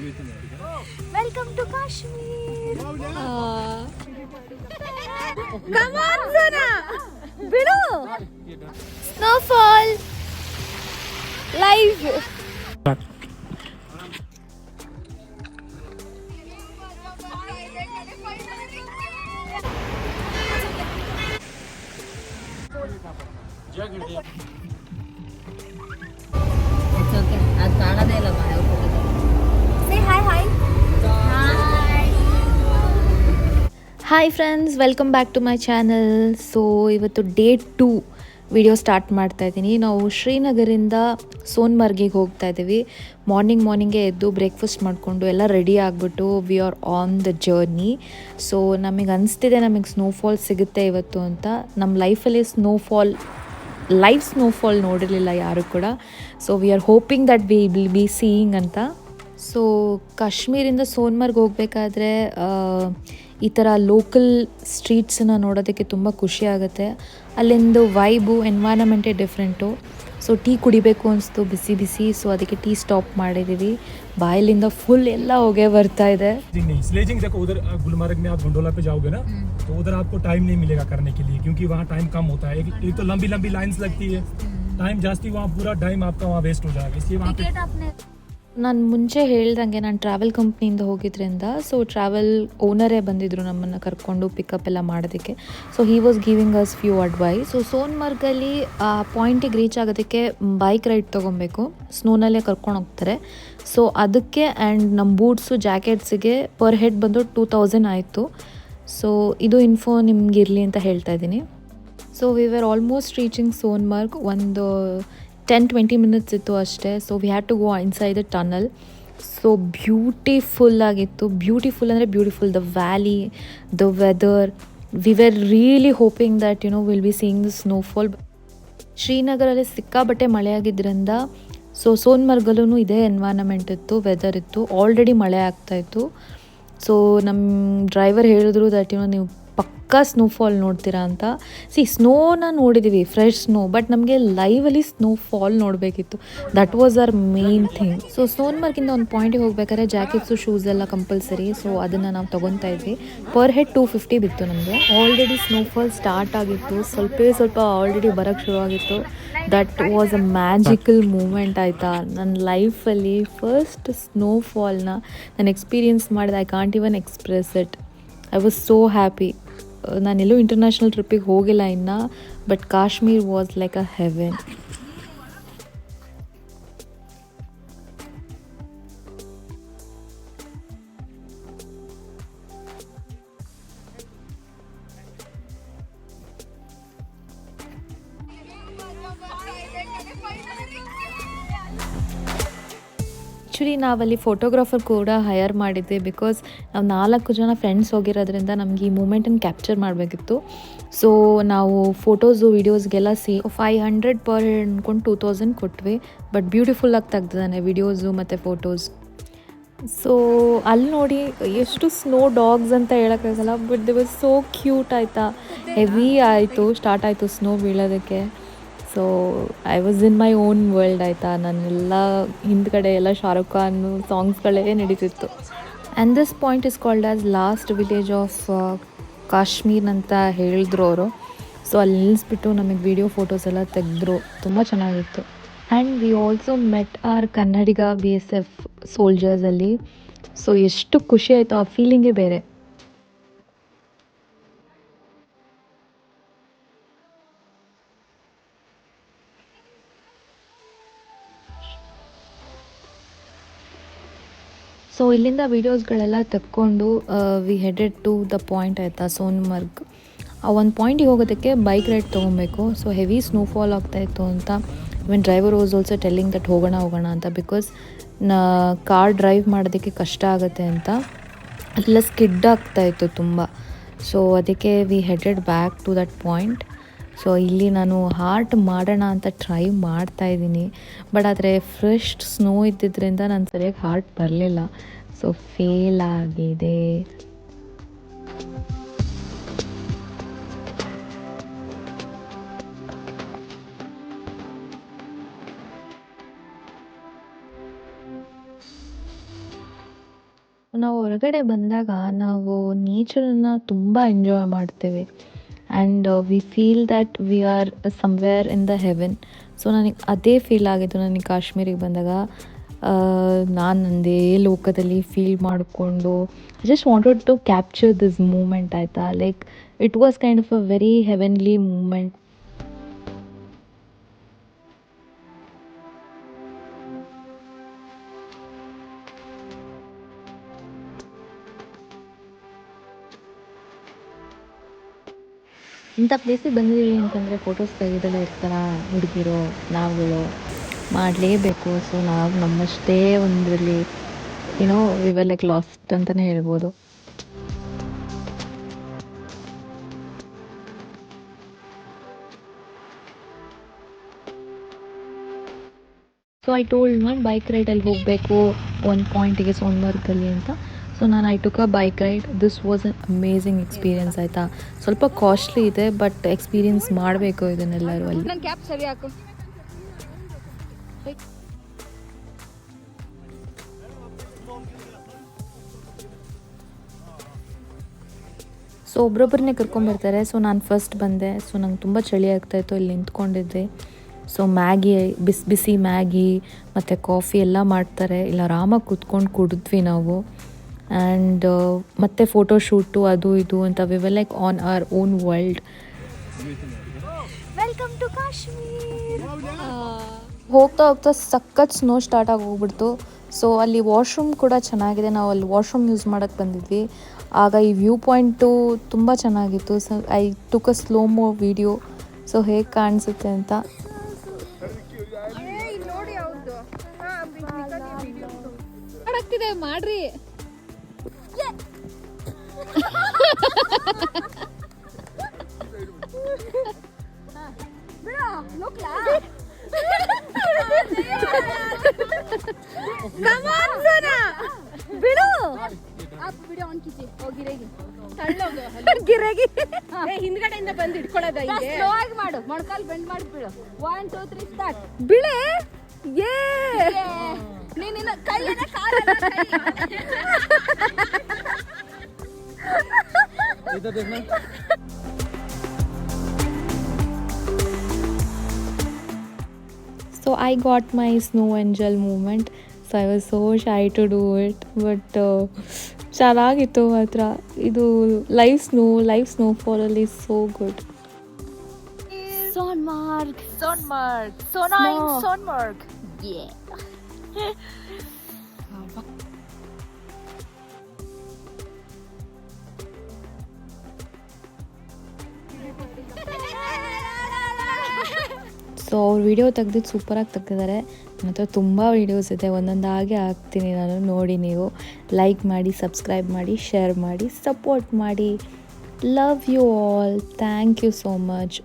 Welcome to Kashmir. Ah. Come on, Zona. Bidu. Snowfall. Live. Jug hi friends welcome back to my channel so ಇವತ್ತು day two video start ಮಾಡ್ತಾ ಇದ್ದೀನಿ. ನಾವು ಶ್ರೀನಗರಿಂದ ಸೋನ್ಮರ್ಗಿಗೆ ಹೋಗ್ತಾ ಇದ್ದೀವಿ. Morning ಮಾರ್ನಿಂಗೇ ಎದ್ದು breakfast ಮಾಡಿಕೊಂಡು ಎಲ್ಲ ರೆಡಿ ಆಗಿಬಿಟ್ಟು we are on the journey so ನಮಗೆ ಅನಿಸ್ತಿದೆ ನಮಗೆ ಸ್ನೋಫಾಲ್ ಸಿಗುತ್ತೆ ಇವತ್ತು ಅಂತ. ನಮ್ಮ ಲೈಫಲ್ಲಿ ಸ್ನೋಫಾಲ್ ಲೈಫ್ ಸ್ನೋಫಾಲ್ ನೋಡಿರಲಿಲ್ಲ ಯಾರು ಕೂಡ. So we are hoping that we will be seeing ಅಂತ. ಸೊ ಕಾಶ್ಮೀರಿಂದ ಸೋನ್ಮರ್ಗ್ ಹೋಗಬೇಕಾದ್ರೆ ಈ ಥರ ಲೋಕಲ್ ಸ್ಟ್ರೀಟ್ಸನ್ನ ನೋಡೋದಕ್ಕೆ ತುಂಬ ಖುಷಿ ಆಗುತ್ತೆ ಅಲ್ಲಿಂದು ವೈಬು ಎನ್ವೈರನ್ಮೆಂಟೇ ಡಿಫ್ರೆಂಟು ಸೊ ಟೀ ಕುಡಿಬೇಕು ಅನಿಸ್ತು ಬಿಸಿ ಬಿಸಿ ಸೊ ಅದಕ್ಕೆ ಟೀ ಸ್ಟಾಪ್ ಮಾಡಿದ್ದೀವಿ ಬಾಯಲ್ಲಿಂದ ಫುಲ್ ಎಲ್ಲ ಹೊಗೆ ಬರ್ತಾ ಇದೆ स्लेजिंग नहीं स्लेजिंग देखो उधर अ, गुलमर्ग में आप गोंडोला पे जाओगे ना तो उधर आपको टाइम नहीं मिलेगा करने के लिए क्योंकि वहाँ टाइम कम होता है एक, एक तो लंबी लंबी लाइंस लगती है टाइम जास्ती वहाँ पूरा टाइम आपका वहाँ वेस्ट हो जाएगा इसलिए वहाँ पे ನಾನು ಮುಂಚೆ ಹೇಳ್ದಂಗೆ ನಾನು ಟ್ರಾವೆಲ್ ಕಂಪ್ನಿಯಿಂದ ಹೋಗಿದ್ರಿಂದ ಸೊ ಟ್ರಾವೆಲ್ ಓನರೇ ಬಂದಿದ್ದರು ನಮ್ಮನ್ನು ಕರ್ಕೊಂಡು ಪಿಕಪ್ ಎಲ್ಲ ಮಾಡೋದಕ್ಕೆ. So he was giving us few advice so ಸೋನ್ಮರ್ಗಲ್ಲಿ, ಆ ಪಾಯಿಂಟಿಗೆ ರೀಚ್ ಆಗೋದಕ್ಕೆ ಬೈಕ್ ರೈಡ್ ತೊಗೊಬೇಕು. ಸ್ನೋನಲ್ಲೇ ಕರ್ಕೊಂಡು ಹೋಗ್ತಾರೆ. ಸೊ ಅದಕ್ಕೆ ಆ್ಯಂಡ್ ನಮ್ಮ ಬೂಟ್ಸು ಜಾಕೆಟ್ಸಿಗೆ ಪರ್ ಹೆಡ್ ಬಂದು ಟೂ ತೌಸಂಡ್ ಆಯಿತು. ಸೊ ಇದು ಇನ್ಫೋ ನಿಮ್ಗೆ ಇರಲಿ ಅಂತ ಹೇಳ್ತಾ ಇದ್ದೀನಿ. So we were almost reaching Sonmarg ಒಂದು ಟೆನ್ ಟ್ವೆಂಟಿ ಮಿನಿಟ್ಸ್ ಇತ್ತು ಅಷ್ಟೇ. So we had to go inside the tunnel so beautiful ಆಗಿತ್ತು. ಬ್ಯೂಟಿಫುಲ್ ಅಂದರೆ beautiful the valley the weather we were really hoping that you know will be seeing the snowfall ಶ್ರೀನಗರಲ್ಲಿ ಸಿಕ್ಕಾಬಟ್ಟೆ ಮಳೆಯಾಗಿದ್ದರಿಂದ so ಸೋನ್ಮರ್ಗಲ್ಲೂ ಇದೇ environment ಇತ್ತು weather ಇತ್ತು. Already ಮಳೆ ಆಗ್ತಾಯಿತ್ತು so ನಮ್ಮ ಡ್ರೈವರ್ ಹೇಳಿದ್ರು ದಟ್ ನೋ ನೀವು ಪಕ್ಕಾ ಸ್ನೋಫಾಲ್ ನೋಡ್ತೀರಾ ಅಂತ. ಸಿ ಸ್ನೋನ ನೋಡಿದ್ದೀವಿ ಫ್ರೆಶ್ ಸ್ನೋ ಬಟ್ ನಮಗೆ ಲೈವಲ್ಲಿ snowfall ನೋಡಬೇಕಿತ್ತು. That was our main thing so ಸೋನ್ಮಾರ್ಗಿಂದ ಒಂದು ಪಾಯಿಂಟಿಗೆ ಹೋಗ್ಬೇಕಾದ್ರೆ ಜಾಕೆಟ್ಸು ಶೂಸ್ ಎಲ್ಲ ಕಂಪಲ್ಸರಿ ಸೊ ಅದನ್ನು ನಾವು ತೊಗೊತಾ ಇದ್ವಿ. ಪರ್ ಹೆಡ್ ಟೂ ಫಿಫ್ಟಿ ಬಿತ್ತು ನಮಗೆ. ಆಲ್ರೆಡಿ ಸ್ನೋಫಾಲ್ ಸ್ಟಾರ್ಟ್ ಆಗಿತ್ತು. ಸ್ವಲ್ಪ ಸ್ವಲ್ಪ ಆಲ್ರೆಡಿ ಬರೋಕ್ಕೆ ಶುರು ಆಗಿತ್ತು. That was a magical moment ಆಯಿತಾ. ನನ್ನ ಲೈಫಲ್ಲಿ ಫಸ್ಟ್ ಸ್ನೋಫಾಲ್ನ ನಾನು ಎಕ್ಸ್ಪೀರಿಯನ್ಸ್ ಮಾಡಿದೆ. I can't even express it I was so happy ನಾನೆಲ್ಲೂ international ಟ್ರಿಪ್ಪಿಗೆ ಹೋಗಿಲ್ಲ ಇನ್ನು but Kashmir was like a heaven actually ನಾವಲ್ಲಿ ಫೋಟೋಗ್ರಾಫರ್ ಕೂಡ ಹೈಯರ್ ಮಾಡಿದ್ದೆ ಬಿಕಾಸ್ ನಾವು ನಾಲ್ಕು ಜನ ಫ್ರೆಂಡ್ಸ್ ಹೋಗಿರೋದ್ರಿಂದ ನಮಗೆ ಈ ಮೂಮೆಂಟನ್ನು ಕ್ಯಾಪ್ಚರ್ ಮಾಡಬೇಕಿತ್ತು. ಸೊ ನಾವು ಫೋಟೋಸು ವೀಡಿಯೋಸ್ಗೆಲ್ಲ ಸಿ ಫೈವ್ ಹಂಡ್ರೆಡ್ ಪರ್ ಅಂದ್ಕೊಂಡು ಟೂ ತೌಸಂಡ್ ಕೊಟ್ವಿ. ಬಟ್ ಬ್ಯೂಟಿಫುಲ್ ಆಗಿ ತೆಗ್ದಿದ್ದಾನೆ ವೀಡಿಯೋಸು ಮತ್ತು ಫೋಟೋಸ್ ಸೊ ಅಲ್ಲಿ ನೋಡಿ ಎಷ್ಟು ಸ್ನೋ ಡಾಗ್ಸ್ ಅಂತ ಹೇಳೋಕ್ಕಾಗಲ್ಲ but they was so cute ಆಯಿತಾ. ಹೆವಿ ಆಯಿತು ಸ್ಟಾರ್ಟ್ ಆಯಿತು snow ಬೀಳೋದಕ್ಕೆ. So I was in my own world ಆಯಿತಾ? ನಾನೆಲ್ಲ ಹಿಂದ್ಗಡೆ ಎಲ್ಲ ಶಾರುಖ್ ಖಾನ್ ಸಾಂಗ್ಸ್ಗಳೇ ನಡೀತಿತ್ತು. And this point is called as last village of Kashmir ಅಂತ ಹೇಳಿದ್ರು ಅವರು. ಸೊ ಅಲ್ಲಿ ನಿಲ್ಲಿಸ್ಬಿಟ್ಟು ನಮಗೆ ವಿಡಿಯೋ ಫೋಟೋಸ್ ಎಲ್ಲ ತೆಗೆದ್ರು. ತುಂಬ ಚೆನ್ನಾಗಿತ್ತು. And we also met our Kannadiga B S F ಸೋಲ್ಜರ್ಸಲ್ಲಿ so ಎಷ್ಟು ಖುಷಿ ಆಯಿತು, ಆ ಫೀಲಿಂಗೇ ಬೇರೆ. ಸೊ ಇಲ್ಲಿಂದ ವೀಡಿಯೋಸ್ಗಳೆಲ್ಲ ತೆಕ್ಕೊಂಡು we headed to the point ಆಯಿತಾ ಸೋನ್ಮರ್ಗ್ ಆ ಒಂದು ಪಾಯಿಂಟಿಗೆ ಹೋಗೋದಕ್ಕೆ ಬೈಕ್ ರೈಡ್ ತೊಗೊಬೇಕು. ಸೊ ಹೆವಿ ಸ್ನೋಫಾಲ್ ಆಗ್ತಾಯಿತ್ತು ಅಂತ even driver was also telling that ಹೋಗೋಣ ಹೋಗೋಣ ಅಂತ ಬಿಕಾಸ್ ನಾ ಕಾರ್ ಡ್ರೈವ್ ಮಾಡೋದಕ್ಕೆ ಕಷ್ಟ ಆಗುತ್ತೆ ಅಂತ. ಅದೆಲ್ಲ ಸ್ಕಿಡ್ ಆಗ್ತಾಯಿತ್ತು ತುಂಬ. ಸೊ ಅದಕ್ಕೆ we headed back to that point so ಇಲ್ಲಿ ನಾನು ಹಾರ್ಟ್ ಮಾಡೋಣ ಅಂತ ಟ್ರೈ ಮಾಡ್ತಾ ಇದ್ದೀನಿ. ಬಟ್ ಆದರೆ ಫ್ರೆಶ್ ಸ್ನೋ ಇದ್ದಿದ್ದರಿಂದ ನಾನು ಸರಿಯಾಗಿ ಹಾರ್ಟ್ ಬರಲಿಲ್ಲ. ಸೊ ಫೇಲ್ ಆಗಿದೆ. ನಾವು ಹೊರಗಡೆ ಬಂದಾಗ ನಾವು ನೇಚರನ್ನು ತುಂಬ ಎಂಜಾಯ್ ಮಾಡ್ತೇವೆ. And we feel that we are somewhere in the heaven so ನನಗೆ ಅದೇ ಫೀಲ್ ಆಗಿತ್ತು ನನಗೆ ಕಾಶ್ಮೀರಿಗೆ ಬಂದಾಗ ನಾನು ನಂದೇ ಲೋಕದಲ್ಲಿ ಫೀಲ್ ಮಾಡಿಕೊಂಡು just wanted to capture this moment ಆಯಿತಾ? Like it was kind of a very heavenly moment ಇಂಥ ಪ್ಲೇಸಿಗೆ ಬಂದಿದ್ದೀವಿ ಅಂತಂದರೆ ಫೋಟೋಸ್ ತೆಗೆದೆಲ್ಲ ಇರ್ತಾರ ಹುಡುಗಿರು, ನಾವುಗಳು? ಮಾಡಲೇಬೇಕು. ಸೊ ನಾವು ನಮ್ಮಷ್ಟೇ ಒಂದರಲ್ಲಿ ಏನೋ ವಿವರ್ ಲೈಕ್ ಲಾಸ್ಟ್ ಅಂತಲೇ ಹೇಳ್ಬೋದು. ಸೊ ಐ ಟೋಲ್ಡ್ ನಾನು ಬೈಕ್ ರೈಡಲ್ಲಿ ಹೋಗಬೇಕು ಒಂದು ಪಾಯಿಂಟಿಗೆ ಸೋನ್ಮರ್ಗಲ್ಲಿ ಅಂತ. ಸೊ ನಾನು I took a bike ride this was an amazing experience ಆಯಿತಾ? ಸ್ವಲ್ಪ ಕಾಸ್ಟ್ಲಿ ಇದೆ ಬಟ್ ಎಕ್ಸ್ಪೀರಿಯನ್ಸ್ ಮಾಡಬೇಕು ಇದನ್ನೆಲ್ಲರೂ ಅಲ್ಲಿ. ನನ್ನ ಕ್ಯಾಪ್ ಸರಿ ಹಾಕು. ಸೊ ಒಬ್ರೊಬ್ಬರನ್ನೇ ಕರ್ಕೊಂಬರ್ತಾರೆ ಸೊ ನಾನು ಫಸ್ಟ್ ಬಂದೆ. ಸೊ ನಂಗೆ ತುಂಬ ಚಳಿ ಆಗ್ತಾಯಿತ್ತು ಇಲ್ಲಿ ನಿಂತ್ಕೊಂಡಿದ್ದೆ. ಸೊ ಮ್ಯಾಗಿ ಬಿಸಿ ಬಿಸಿ ಮ್ಯಾಗಿ ಮತ್ತು ಕಾಫಿ ಎಲ್ಲ ಮಾಡ್ತಾರೆ. ಇಲ್ಲ ಆರಾಮಾಗಿ ಕೂತ್ಕೊಂಡು ಕುಡಿದ್ವಿ ನಾವು. ಆ್ಯಂಡ್ ಮತ್ತೆ ಫೋಟೋ ಶೂಟು ಅದು ಇದು ಅಂತ we will like on our own world welcome to Kashmir ಹೋಗ್ತಾ ಹೋಗ್ತಾ ಸಖತ್ ಸ್ನೋ ಸ್ಟಾರ್ಟ್ ಆಗಿ ಹೋಗ್ಬಿಡ್ತು ಸೊ ಅಲ್ಲಿ ವಾಶ್ರೂಮ್ ಕೂಡ ಚೆನ್ನಾಗಿದೆ. ನಾವು ಅಲ್ಲಿ ವಾಶ್ರೂಮ್ ಯೂಸ್ ಮಾಡೋಕ್ಕೆ ಬಂದಿದ್ವಿ. ಆಗ ಈ ವ್ಯೂ ಪಾಯಿಂಟು ತುಂಬ ಚೆನ್ನಾಗಿತ್ತು. So I took a slow mo video so ಹೇಗೆ ಕಾಣಿಸುತ್ತೆ ಅಂತ. ಮಾಡ್ರಿ. ಗಿರಗಿ ಹಿಂದ್ಗಡೆಯಿಂದ ಬಂದು ಹಿಡ್ಕೊಳ್ಳೋದ ಸ್ಲೋ ಆಗಿ ಮಾಡು ಮೊಣಕಾಲ್ ಬೆಂಡ್ ಮಾಡಿ ಬಿಡು ಒನ್ ಟೂ ತ್ರೀ ಸ್ಟಾರ್ಟ್ ಬಿಳೆ ಏ ನೀನಿನ್ನ ಕೈಯನ್ನ ಕಾಲನ್ನ इधर देखना so I got my snow angel moment so I was so shy to do it but ಚೆನ್ನಾಗಿತ್ತು ಮಾತ್ರ ಇದು live snow live ಸ್ನೋಫಾಲಲ್ಲಿ so good Sonmark. Sonmark. So nice, So ಅವ್ರು ವೀಡಿಯೋ ತೆಗ್ದಿದ್ದು ಸೂಪರಾಗಿ ತೆಗ್ದಿದ್ದಾರೆ ಮತ್ತು ತುಂಬ ವೀಡಿಯೋಸ್ ಇದೆ. ಒಂದೊಂದಾಗೆ ಹಾಕ್ತೀನಿ ನಾನು. ನೋಡಿ ನೀವು. ಲೈಕ್ ಮಾಡಿ ಸಬ್ಸ್ಕ್ರೈಬ್ ಮಾಡಿ ಶೇರ್ ಮಾಡಿ ಸಪೋರ್ಟ್ ಮಾಡಿ. Love you all thank you so much